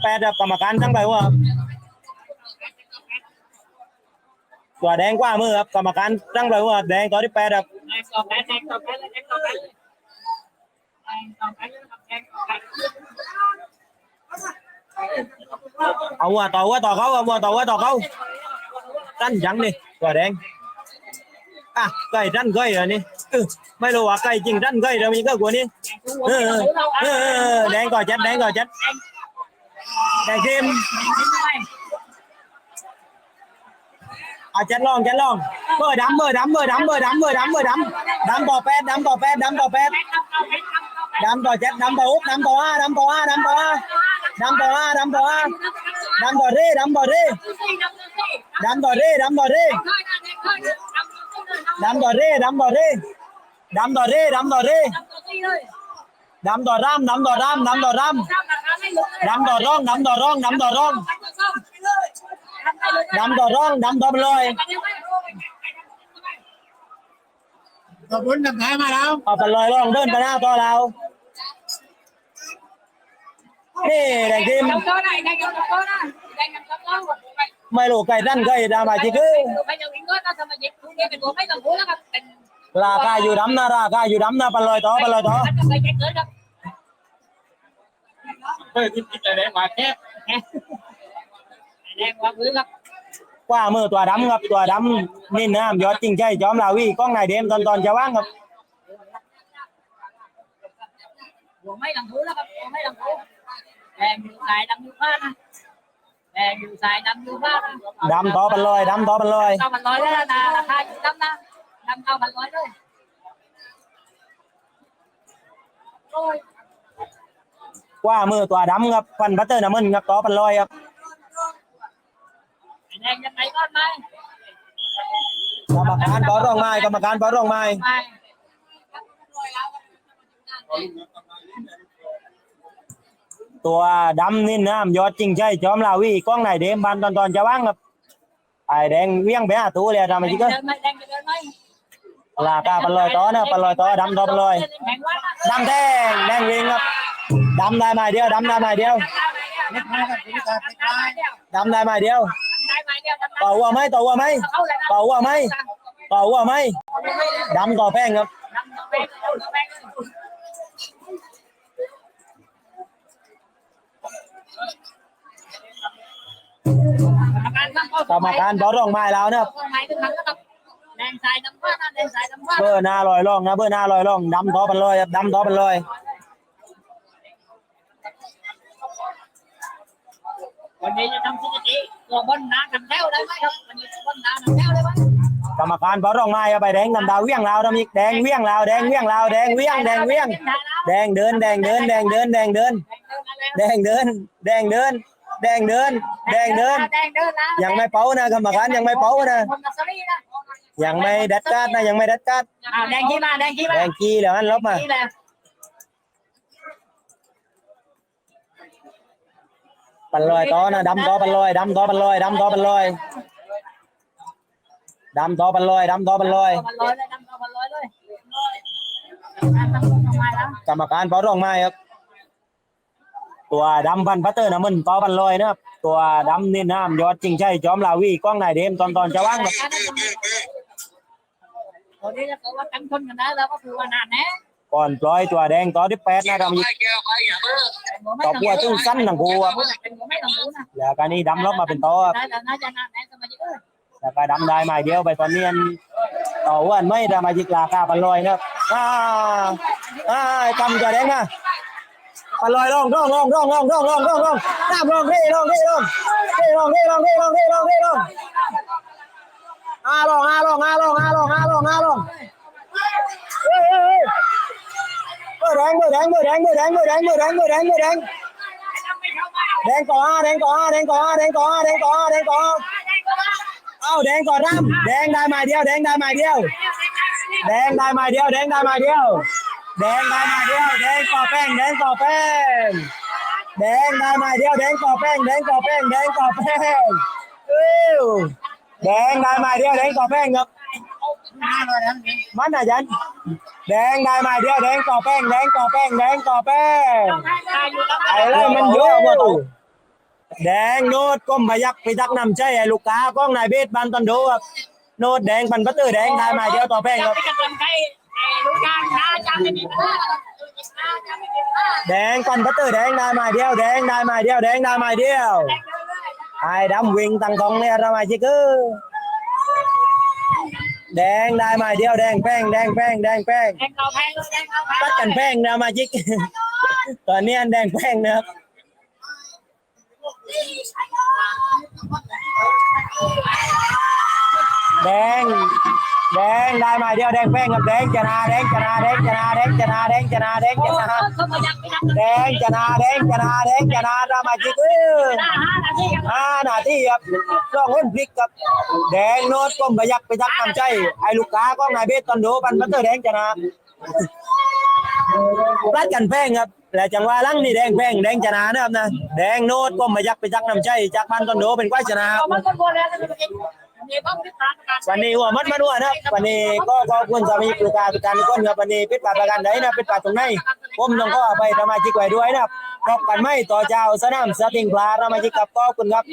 แปดครับกรรมการตั้งไปว่าตัวแดงกว่ามือครับกรรมการตั้งไปว่าแดงตัวที่แปดครับแดงต่อแดงแดงต่อแดงแดงต่อแดงแดงต่อแดงแดงต่อแดงเอาหัวต่อหัวต่อเขาเอาหัวต่อหัวต่อเขาตั้นยังนี่ตัวแดงอะไก่ตั้นไก่เหรอนี่เออไม่รู้ว่าไก่จริงตั้นไก่เรามีก็กว่านี้เออเออเออเออแดงก่อจัดแดงก่อจัด แดงเข้มอาจัดลองจัดลองเบอร์ดำเบอร์ดำเบอร์ดำเบอร์ดำเบอร์ดำเบอร์ดำดำต่อแปดดำต่อแปดดำต่อแปดดำต่อเจ็ดดำต่อหกดำต่อห้าดำต่อห้าดำต่อห้าดำต่อห้าดำต่อห้าดำต่อเร่ดำต่อเร่ดำต่อเร่ดำต่อเร่ดำต่อเร่ดำต่อเร่ดำต่อเร่ดำต่อเร่ดำต่อร่ำดำต่อร่ำดำต่อร่ำ ดำต่อร่องดำต่อร่องดำต่อร่องดำต่อร่องดำต่อไปเลยขอบคุณทำท้ายมาแล้วเอาไปเลยร่องเดินไปหน้าต่อเรานี่แดงทีมไม่รู้ไก่ตั้นไก่ดามาจิคือราคาอยู่ดำนะราคาอยู่ดำนะไปเลยต่อไปเลยต่อ เฮ้ยที่จะได้มาแค่แดงว่ามือครับกว่ามือตัวดำครับตัวดำนี่น้ำยอดจริงใจจอมลาวีกล้องนายเดมตอนตอนจะว่างครับหัวไม่หลังหูแล้วครับหัวไม่หลังหูแดงอยู่สายดำอยู่บ้านนะแดงอยู่สายดำอยู่บ้านนะดำต่อไปเลยดำต่อไปเลยเก้าพันร้อยแล้วนะราคาอยู่ดำนะดำเก้าพันร้อยเลยโอ้ย กว่ามือตัวดำครับฟันบัตเตอร์น้ำมันครับต่อไปเลยครับแดงยังไงก้อนไหมกรรมการต่อร่องไม้กรรมการต่อร่องไม้ไม่ตัวดำนี่น้ำยอดจริงใจจอมลาวีกล้องนายเดมบันตอนตอนจะว่างครับไอ้แดงเวียงไปหาตู้เลยทำไมจิก็เดินไม่แดงจะเดินไหมราคาไปเลยต่อนะไปเลยต่อดำต่อไปเลยแข่งว่านะดำแดงแดงวิ่งครับ ดำได้ไหมเดียวดำได้ไหมเดียวดำได้ไหมเดียวต่อว่าไหมต่อว่าไหมต่อว่าไหมต่อว่าไหมดำต่อแป้งครับกรรมการบอลรองไม้แล้วนะครับเบอร์หน้าลอยล่องนะเบอร์หน้าลอยล่องดำท้อเป็นลอยครับดำท้อเป็นลอย วันนี้จะทำสถิติตัวบนน้ำทำแถวได้ไหมครับวันนี้บนน้ำทำแถวได้ไหมกรรมการต่อร่องไม้ครับไปแดงดำดาวเวียงลาวดำอีกแดงเวียงลาวแดงเวียงลาวแดงเวียงแดงเวียงแดงเดินแดงเดินแดงเดินแดงเดินแดงเดินแดงเดินแดงเดินแดงเดินแดงเดินนะยังไม่เป้านะกรรมการยังไม่เป้านะคนนัสรีนะยังไม่ดัดการ์ดนะยังไม่ดัดการ์ดอ้าวแดงขี้มาแดงขี้มาแดงกี้เหลืออันลบมา ขี้เลย ปันลอยต่อนะดำต่อปันลอยดำต่อปันลอยดำต่อปันลอยดำต่อปันลอยดำต่อปันลอยมันร้อยเลยน้ำมันร้อยเลยน้ำมันมาแล้วกรรมการเป้าร่องไม้ครับตัวดำพันพัตเตอร์นะมันต่อปันลอยนะครับตัวดำนี่น้ำยอดจริงใช่จอมลาวีกล้องนายเดมตอนตอนจะว่างครับ ตอนนี้ถ้าเกิดว่ากันคนกันได้แล้วก็คือว่านานแน่ ก่อนปล่อยตัวแดงต่อที่แปดนะดำอีกต่อพัวตึ้งสั้นหนังกูครับเป็นไม่ต้องรู้นะแล้วการนี้ดำลบมาเป็นต่อครับได้แต่น่าจะนานแน่สมัยเออแล้วก็ดำได้ไม้เดียวไปตอนนี้อันต่ออ้วันไม่ได้มาจิกราคาปันลอยนะครับอ่าอ่ากำตัวแดงมาปันลอยลองลองลองลองลองลองลองลองลองน้ำลองเท่ลองเท่ลองเท่ลองเท่ลองเท่ลองเท่ลองเท่ลองอ่าลองอ่าลองอ่าลองอ่าลองอ่าลองอ่าลอง đen 10 đen 10 đen 10 đen 10 đen 10 đen 10 đen. Đen có đen có đen có đen có đen có đen có. Ô đen có năm, đen đai mày điêu, đen đai mày điêu. Đen đai mày điêu, đen đai mày điêu. Đen đai mày điêu, đen có pen, đen có pen. Đen đai mày điêu, đen có pen, đen có pen, đen có pen. Đen đai mày điêu, đen có pen ngập Mắt này dân. แดงได้ไหมเดียวแดงก่อแป้งแดงก่อแป้งแดงก่อแป้งไอ้ไรมันเยอะหมดแดงโนดก้มพยักพิทักษ์นำใช่ไอ้ลูกค้ากล้องนายเบสบันตันโดครัโนดแดงพันปัตเตอร์แดงได้ไหมเดียวต่อแป้งครับแดงพันปัตเตอร์แดงได้ไหมเดียวแดงได้ไหมเดียวแดงได้ไหเดียวไอ้ดำวิ่งตังทองเนี่ยทำไมจิกเกอ แดงได้มาเดียวแดงแป้งแดงแป้งแดงแป้งแดงเราแพงเลยแดงเราแพงตัดกันแป้งนะมาจิก ตอนนี้แดงแป้งนะครับแดงแด งได้มาเดียวแดงแป้งกับแดงชนะแดงชนะแดงชนะแดงชนะแดงชนะแดงชนะเขาพยักไปทาแดงชนะแดงชนะแดงชนะรามาจิกเออห้าห้านาทีครับห้านาทีครับร่องหุ้นพลิกครับแดงโน้ตก้มพยักไปทักนำใจไอ้ลูกค้าก็นายเบสตันโดปันปัตเตอร์แดงชนะรัดกันแป้งครับและจังหวะลังนี่แดงแป้งแดงชนะนะครับนะแดงโน้ตก้มพยักไปทักนำใจจากปันตันโดเป็นก้อยชนะเอามันก็พอแล้วนะตัวเองมีบ้างที่ทา วันนี้หัวมัดมาด้วยนะวันนี้ก็ขอบคุณสามีปรึกาทุกท่ารทุกคนครับวันนี้ปิดปากประกันไหนนะปิดปากตรงไหนผมต้องก็ไปสมาชิกไว้ด้วยนะครับพบกันไหมต่อเจ้าสนามสติงปลาสมาชิกกับก็คุณครับ